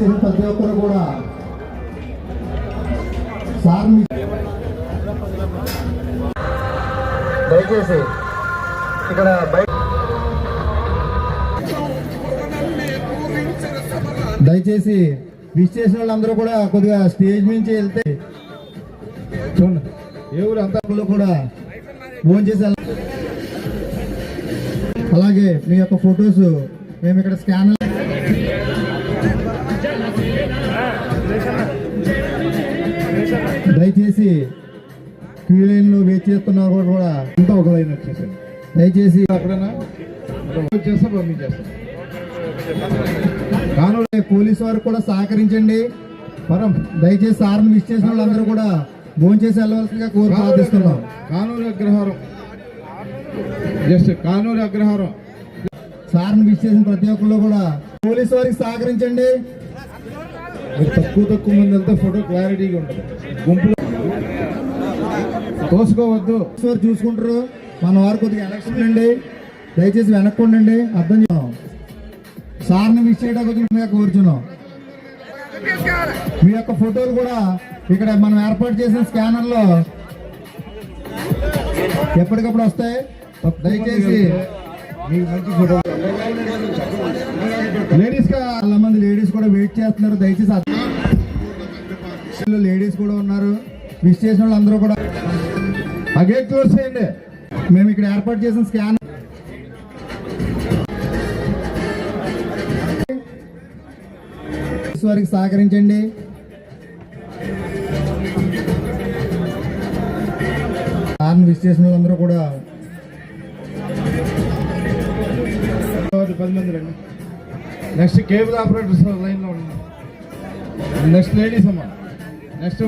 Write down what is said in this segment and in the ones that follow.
చేసిన ప్రతి ఒక్కరు కూడా సార్ దయచేసి ఇక్కడ బయట దయచేసి విష్ చేసిన వాళ్ళందరూ కూడా కొద్దిగా స్టేజ్ నుంచి వెళ్తే చూడండి. ఏ ఊరు అంతా కూడా ఫోన్ చేసి అలాగే మీ యొక్క ఫొటోస్ మేము ఇక్కడ స్కానర్ దయచేసి క్యూ లైన్లో వెయిట్ చేస్తున్నారు కూడా కూడా అంతా ఒక లైన్ వచ్చేసారు దయచేసి అక్కడనా చేస్తా. పంపించేస్తాం కాను పోలీసు వారు కూడా సహకరించండి. పరం దయచేసి సార్ని విష్ చేసిన వాళ్ళందరూ కూడా భోంచేసి వెళ్ళవలసిందిగా కోరి ప్రార్థిస్తున్నాం. కానూరు అగ్రహారం. జస్ట్ కానూరు అగ్రహారం. సార్ని విష్ చేసిన ప్రతి ఒక్కరు కూడా పోలీసు వారికి సహకరించండి. మీరు తక్కువ తక్కువ మంది వెళ్తే ఫోటో క్లారిటీగా ఉంటుంది. గుంపులో తోసుకోవద్దు. వారు చూసుకుంటారు. మన వారు కొద్దిగా ఎలక్షన్ అండి. దయచేసి వెనక్కి ఉండండి అర్థం చేద్దాం సార్ని విష్ చేయడానికి కోరుచున్నాం. మీ యొక్క ఫోటోలు కూడా ఇక్కడ మనం ఏర్పాటు చేసిన స్కానర్లో ఎప్పటికప్పుడు వస్తాయి. దయచేసి మీకు మంచి ఫోటో లేడీస్ చాలా మంది లేడీస్ కూడా వెయిట్ చేస్తున్నారు దయచేసి లేడీస్ కూడా ఉన్నారు. మిస్ చేసిన వాళ్ళందరూ కూడా అగే క్లోజ్ చేయండి. మేము ఇక్కడ ఏర్పాటు చేసిన స్కాన్ వారికి సహకరించండి. సార్ని విష్ చేసిన వాళ్ళందరూ కూడా తర్వాత పది మంది రండి. నెక్స్ట్ కేబుల్ ఆపరేటర్స్ లైన్లో ఉండండి. నెక్స్ట్ లేడీస్ అమ్మా. నెక్స్ట్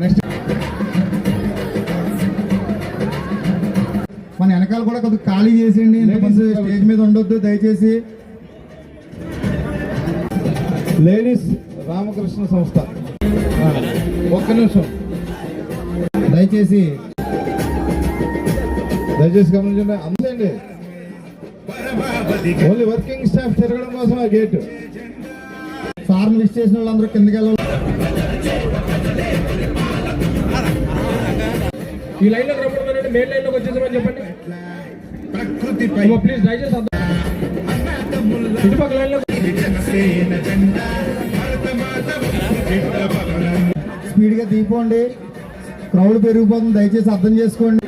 నెక్స్ట్ మన వెనకాల కూడా కొద్దిగా ఖాళీ చేసేయండి. ఇంతమంది స్టేజ్ మీద ఉండొద్దు దయచేసి. లేడీస్ రామకృష్ణ సంస్థ. ఒక్క నిమిషం. దయచేసి. దయచేసి గమనించండి. అందండి ఓన్లీ వర్కింగ్ స్టాఫ్ తిరగడం కోసం ఆ గేట్ సార్ని విష్ చేసిన వాళ్ళందరూ కిందకి వెళ్ళాలి. ఈ లైన్లో రమ్మని మెయిన్ లైన్లోకి వచ్చేసామని చెప్పండి. ప్లీజ్ దయచేసి ఇటుపక్క లైన్లో స్పీడ్గా తీసుకోండి క్రౌడ్ పెరిగిపోతుంది. దయచేసి అర్థం చేసుకోండి.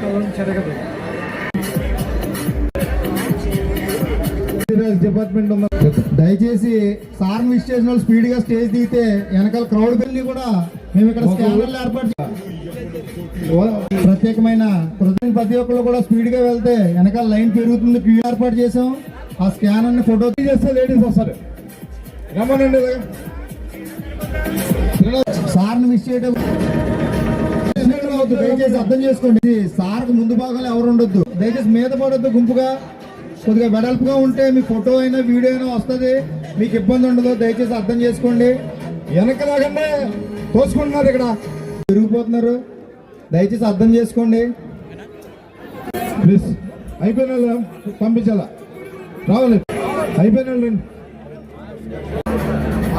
డిపార్ట్మెంట్ ఉందా? దయచేసి సార్ విష్ చేసిన వాళ్ళు స్పీడ్గా స్టేజ్ దిగితే వెనకాల క్రౌడ్ పెళ్ళి కూడా మేము ఇక్కడ స్కానర్లు ఏర్పాటు. ప్రత్యేకమైన ప్రతి ఒక్కరు కూడా స్పీడ్గా వెళ్తే వెనకాల లైన్ పెరుగుతుంది క్యూ ఏర్పాటు చేసాం ఆ స్కానర్ని ఫోటో చేస్తే లేడీస్ వస్తారు. రమ్మనండి. సార్ మిస్ చేయడం దయచేసి అర్థం చేసుకోండి. సార్ ముందు భాగంలో ఎవరు ఉండొద్దు. దయచేసి మీద పడొద్దు గుంపుగా. కొద్దిగా వెడల్పుగా ఉంటే మీ ఫోటో అయినా వీడియో అయినా వస్తుంది. మీకు ఇబ్బంది ఉండదు దయచేసి అర్థం చేసుకోండి. వెనకలాగంటే తోసుకుంటున్నారు ఇక్కడ. పెరిగిపోతున్నారు దయచేసి అర్థం చేసుకోండి. ప్లీజ్. అయిపోయిన వాళ్ళు పంపించాలా? రావాలి. అయిపోయిన వాళ్ళు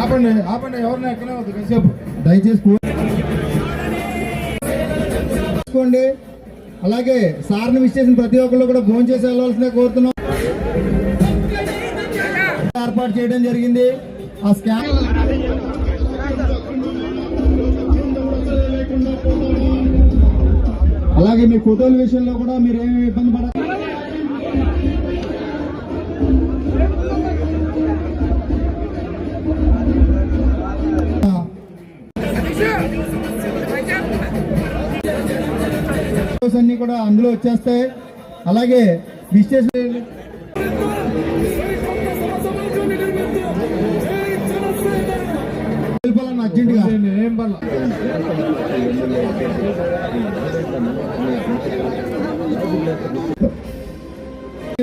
ఆపండి ఆపండి. ఎవరిని ఎక్కడ వద్దు కాసేపు. దయచేసి అలాగే సార్ని విష్ చేసిన ప్రతి ఒక్కళ్ళు కూడా భోజనం చేసి వెళ్ళవలసిందే కోరుతున్నాం. ఏర్పాటు చేయడం జరిగింది. ఆ స్కాన్ అలాగే మీ ఫోటోల విషయంలో కూడా మీరు ఏమి ఇబ్బంది పడ ఫోటోస్ అన్ని కూడా అందులో వచ్చేస్తాయి. అలాగే విశేష వెళ్ళిపోవాలన్న అర్జెంటుగా ఏం పర్లా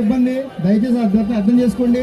ఇబ్బంది దయచేసి అర్థం అర్థం చేసుకోండి.